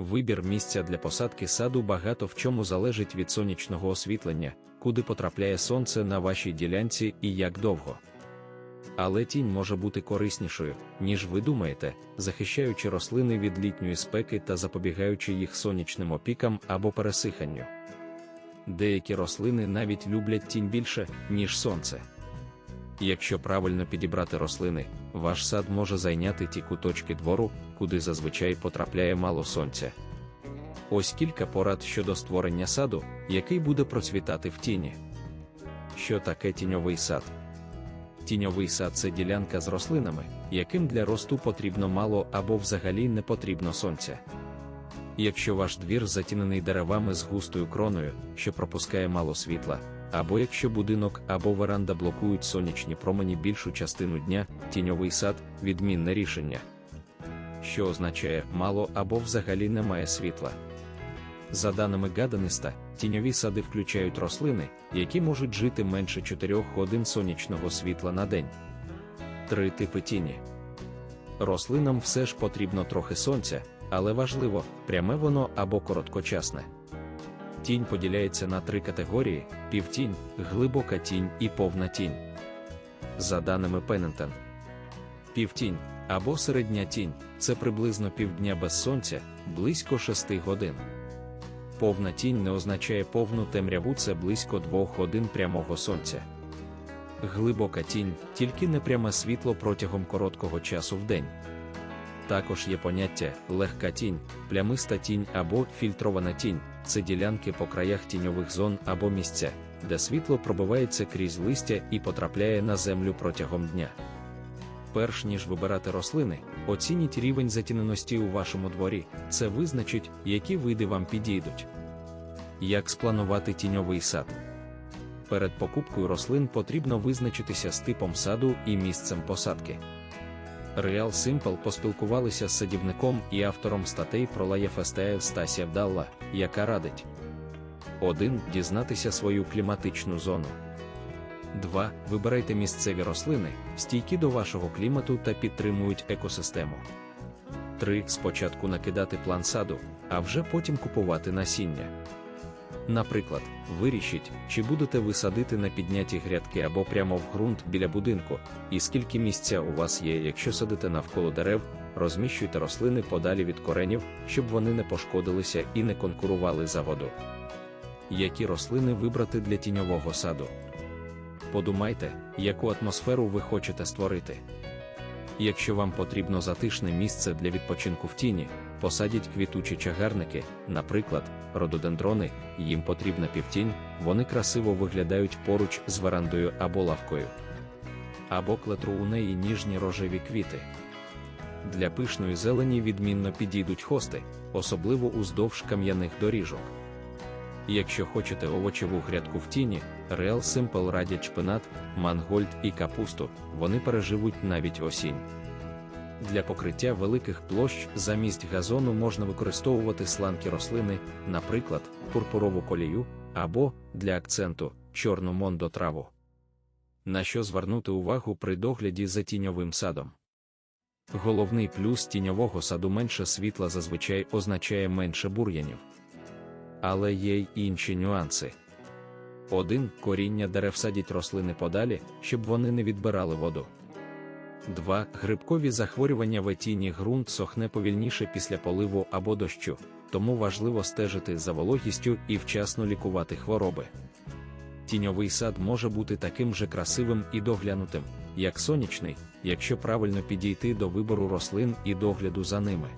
Вибір місця для посадки саду багато в чому залежить від сонячного освітлення, куди потрапляє сонце на вашій ділянці і як довго. Але тінь може бути кориснішою, ніж ви думаєте, захищаючи рослини від літньої спеки та запобігаючи їх сонячним опікам або пересиханню. Деякі рослини навіть люблять тінь більше, ніж сонце. Якщо правильно підібрати рослини, ваш сад може зайняти ті куточки двору, куди зазвичай потрапляє мало сонця. Ось кілька порад щодо створення саду, який буде процвітати в тіні. Що таке тіньовий сад? Тіньовий сад це ділянка з рослинами, яким для росту потрібно мало або взагалі не потрібно сонця. Якщо ваш двір затінений деревами з густою кроною, що пропускає мало світла, або якщо будинок або веранда блокують сонячні промені більшу частину дня, тіньовий сад відмінне рішення. Що означає мало або взагалі немає світла. За даними Гаданиста, тіньові сади включають рослини, які можуть жити менше 4 годин сонячного світла на день. Три типи тіні. Рослинам все ж потрібно трохи сонця, але важливо, пряме воно або короткочасне. Тінь поділяється на три категорії: півтінь, глибока тінь і повна тінь. За даними Пеннентон, півтінь або середня тінь це приблизно півдня без сонця, близько 6 годин. Повна тінь не означає повну темряву це близько 2 годин прямого сонця. Глибока тінь тільки непряме світло протягом короткого часу в день. Також є поняття легка тінь, плямиста тінь або фільтрована тінь це ділянки по краях тіньових зон або місця, де світло пробивається крізь листя і потрапляє на землю протягом дня. Перш ніж вибирати рослини, оцініть рівень затіненості у вашому дворі, це визначить, які види вам підійдуть. Як спланувати тіньовий сад? Перед покупкою рослин потрібно визначитися з типом саду і місцем посадки. Real Simple поспілкувалися з садівником і автором статей про лаєфестея Стасія Вдалла, яка радить 1. Дізнатися свою кліматичну зону. 2. Вибирайте місцеві рослини, стійкі до вашого клімату та підтримують екосистему. 3. Спочатку накидати план саду, а вже потім купувати насіння. Наприклад, вирішіть, чи будете ви садити на підняті грядки або прямо в ґрунт біля будинку, і скільки місця у вас є, якщо садите навколо дерев, розміщуйте рослини подалі від коренів, щоб вони не пошкодилися і не конкурували за воду. Які рослини вибрати для тіньового саду? Подумайте, яку атмосферу ви хочете створити. Якщо вам потрібно затишне місце для відпочинку в тіні, посадіть квітучі чагарники, наприклад, рододендрони, їм потрібна півтінь, вони красиво виглядають поруч з верандою або лавкою. Або клетру у неї ніжні рожеві квіти. Для пишної зелені відмінно підійдуть хости, особливо уздовж кам'яних доріжок. Якщо хочете овочеву грядку в тіні, Real Simple радять шпинат, мангольд і капусту, вони переживуть навіть осінь. Для покриття великих площ замість газону можна використовувати сланки рослини, наприклад, пурпурову колію, або, для акценту, чорну мондотраву. На що звернути увагу при догляді за тіньовим садом? Головний плюс тіньового саду менше світла зазвичай означає менше бур'янів. Але є й інші нюанси. 1. Коріння дерев садять рослини подалі, щоб вони не відбирали воду. 2. Грибкові захворювання в тіні ґрунт сохне повільніше після поливу або дощу, тому важливо стежити за вологістю і вчасно лікувати хвороби. Тіньовий сад може бути таким же красивим і доглянутим, як сонячний, якщо правильно підійти до вибору рослин і догляду за ними.